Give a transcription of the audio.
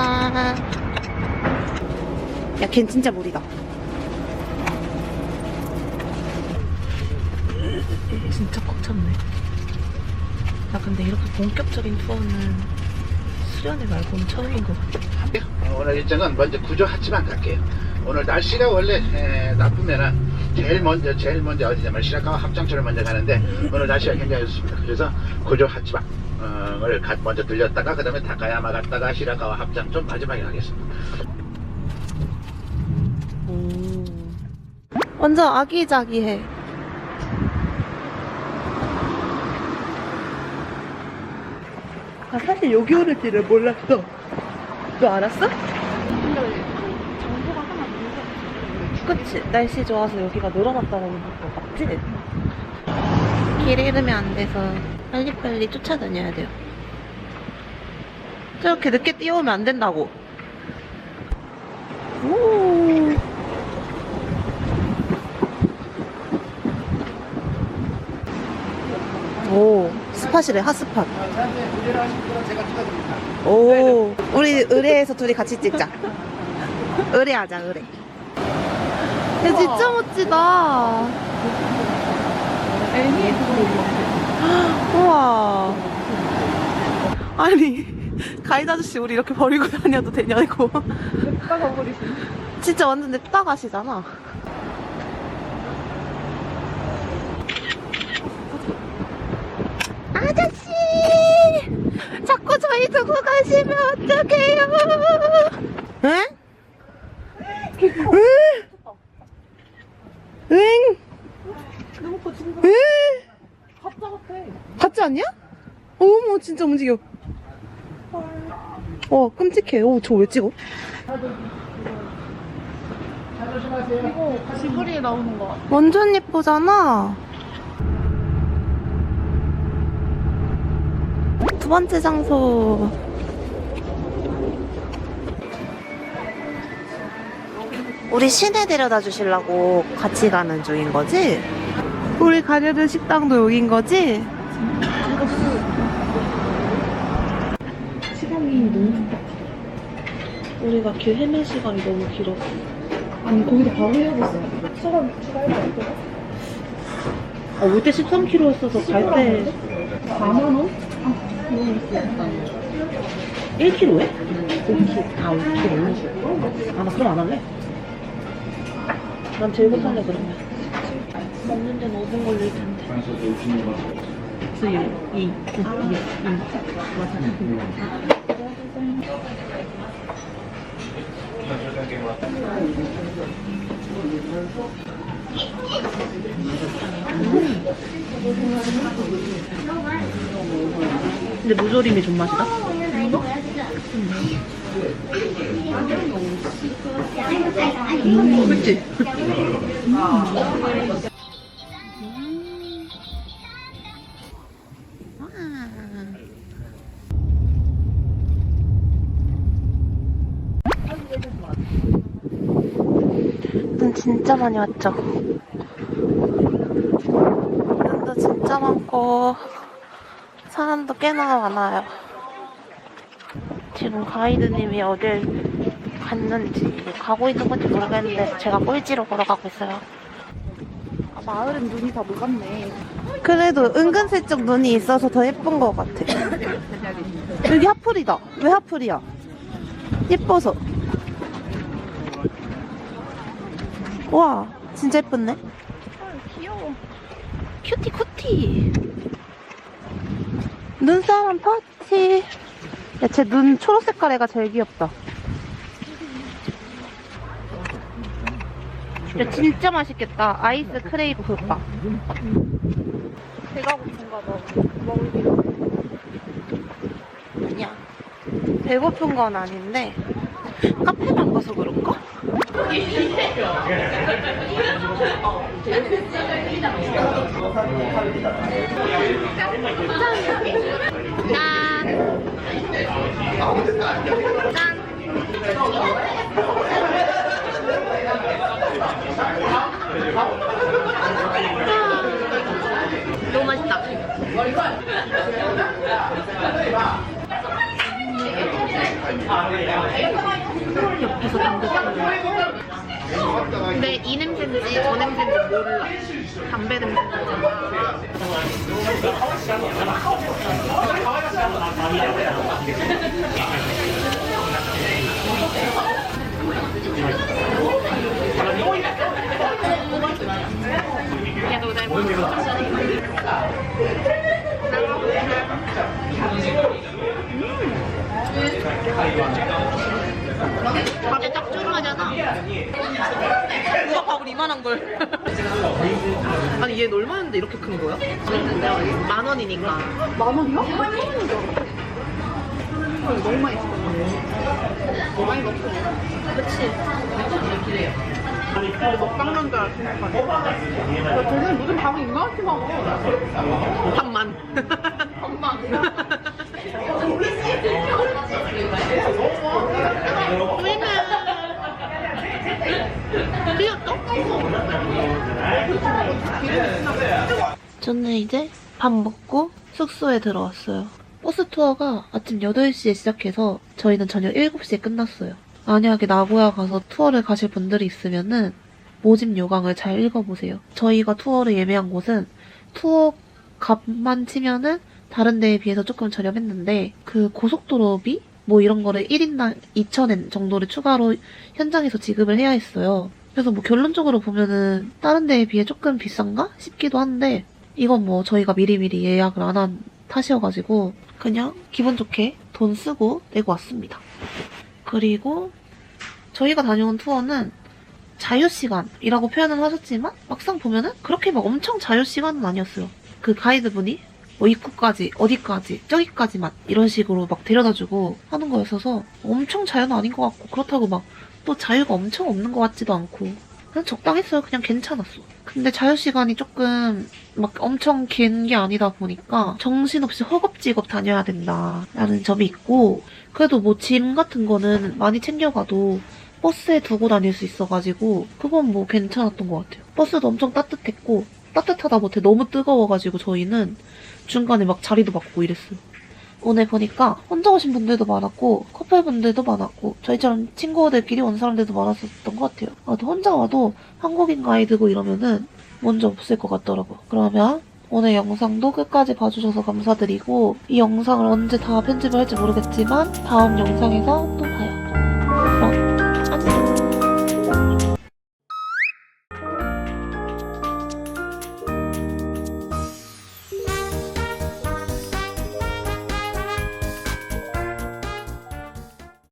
감사합니다. 야, 걘 진짜 물이다. 진짜 꽉 찼네. 나 근데 이렇게 본격적인 투어는 수련회 말고는 처음인 것 같아. 오늘 일정은 먼저 구조 하치만 갈게요. 오늘 날씨가 원래 에, 나쁘면은 제일 먼저 제일 먼저 어디냐면 시라카와 합장초를 먼저 가는데 오늘 날씨가 굉장히 좋습니다. 그래서 구조 하 가- 먼저 들렸다가 그 다음에 다카야마 갔다가 시라카와 합장초 마지막에 가겠습니다. 완전 아기자기해. 아, 사실 여기 오는 줄을 몰랐어. 너 알았어? 그치. 날씨 좋아서 여기가 늘어났다는 거 맞지? 길 잃으면 안 돼서 빨리빨리 쫓아다녀야 돼요. 저렇게 늦게 뛰어오면 안 된다고. 오. 오, 스팟이래, 핫스팟. 오, 우리 의뢰에서 둘이 같이 찍자. 의뢰하자, 의뢰. 야, 진짜 멋지다. 우와. 아니, 가이드 아저씨 우리 이렇게 버리고 다녀도 되냐고. 냅다가 버리시네. 진짜 완전 냅다 가시잖아. 아저씨! 자꾸 저희 두고 가시면 어떡해요? 응? 응? 응? 가짜 같아. 가짜 아니야? 어머, 진짜 움직여. 어, 끔찍해. 어, 저 왜 찍어? 지브리에 나오는 거. 완전 예쁘잖아. 두 번째 장소. 우리 시내 데려다 주시려고 같이 가는 중인 거지? 우리 가려는 식당도 여긴 거지? 시간이 너무 좋다. 우리가 길 헤맨 시간이 너무 길었어. 아니 거기서 바로 해야겠어. 사람 추가해야 돼. 아, 올 때 13kg였어서 갈 때 4만 원? 1kg에? 5kg. 아, 5kg. 아, 나 그럼 안 할래. 난 제일 못할래, 그러면. 먹는 데는 5분 걸릴 텐데. 수유, 2, 2, 2, 2. 맞아. 근데 무조림이 존맛이다? 음, 그치? 눈 진짜 많이 왔죠? 눈도 진짜 많고 사람도 꽤나 많아요. 지금 가이드님이 어딜 갔는지 가고 있는 건지 모르겠는데 제가 꼴찌로 걸어가고 있어요. 아, 마을은 눈이 다 녹았네. 그래도 은근슬쩍 눈이 있어서 더 예쁜 것 같아. 여기 하풀이다. 왜 하풀이야? 예뻐서. 와, 진짜 예쁘네. 귀여워. 큐티 쿠티. 눈사람 파티. 야, 쟤 눈 초록색깔 애가 제일 귀엽다. 야, 진짜 맛있겠다. 아이스 크레이브 흑박. 배가 고픈가 봐. 먹을 게. 아니야. 배고픈 건 아닌데, 카페만 가서 그런가? 너 근데 이 냄새인지 저 냄새인지 몰라. 담배 냄새인지. 얘도 잘 밥이 짭조름하잖아. 이만한 걸. 아니 얘는 얼마였는데 이렇게 큰 거야? 만 원이니까. 만 원이요? 만 원이죠. 너무 맛있어. 너무 많이 먹고. 그치. 먹방만 줄 생각하네. 쟤는 무슨 밥을 이만큼 먹어. 밥만. 밥만. 우리는 틀렸어? 저는 이제 밥 먹고 숙소에 들어왔어요. 버스 투어가 아침 8시에 시작해서 저희는 저녁 7시에 끝났어요. 만약에 나고야 가서 투어를 가실 분들이 있으면은 모집 요강을 잘 읽어보세요. 저희가 투어를 예매한 곳은 투어 값만 치면은 다른 데에 비해서 조금 저렴했는데 그 고속도로비 뭐 이런 거를 1인당 2,000엔 정도를 추가로 현장에서 지급을 해야 했어요. 그래서 뭐 결론적으로 보면은 다른 데에 비해 조금 비싼가 싶기도 한데 이건 뭐 저희가 미리미리 예약을 안 한 탓이어가지고 그냥 기분 좋게 돈 쓰고 내고 왔습니다. 그리고 저희가 다녀온 투어는 자유시간이라고 표현은 하셨지만 막상 보면은 그렇게 막 엄청 자유시간은 아니었어요. 그 가이드분이 뭐 입구까지 어디까지 저기까지만 이런 식으로 막 데려다주고 하는 거였어서 엄청 자유는 아닌 것 같고 그렇다고 막 또 자유가 엄청 없는 것 같지도 않고 그냥 적당했어요. 그냥 괜찮았어. 근데 자유시간이 조금 막 엄청 긴 게 아니다 보니까 정신없이 허겁지겁 다녀야 된다라는 점이 있고 그래도 뭐 짐 같은 거는 많이 챙겨가도 버스에 두고 다닐 수 있어가지고 그건 뭐 괜찮았던 것 같아요. 버스도 엄청 따뜻했고 따뜻하다 못해 너무 뜨거워가지고 저희는 중간에 막 자리도 바꾸고 이랬어요. 오늘 보니까 혼자 오신 분들도 많았고 커플분들도 많았고 저희처럼 친구들끼리 온 사람들도 많았었던 것 같아요. 아, 또 혼자 와도 한국인 가이드고 이러면은 문제 없을 것 같더라고요. 그러면 오늘 영상도 끝까지 봐주셔서 감사드리고 이 영상을 언제 다 편집을 할지 모르겠지만 다음 영상에서 또.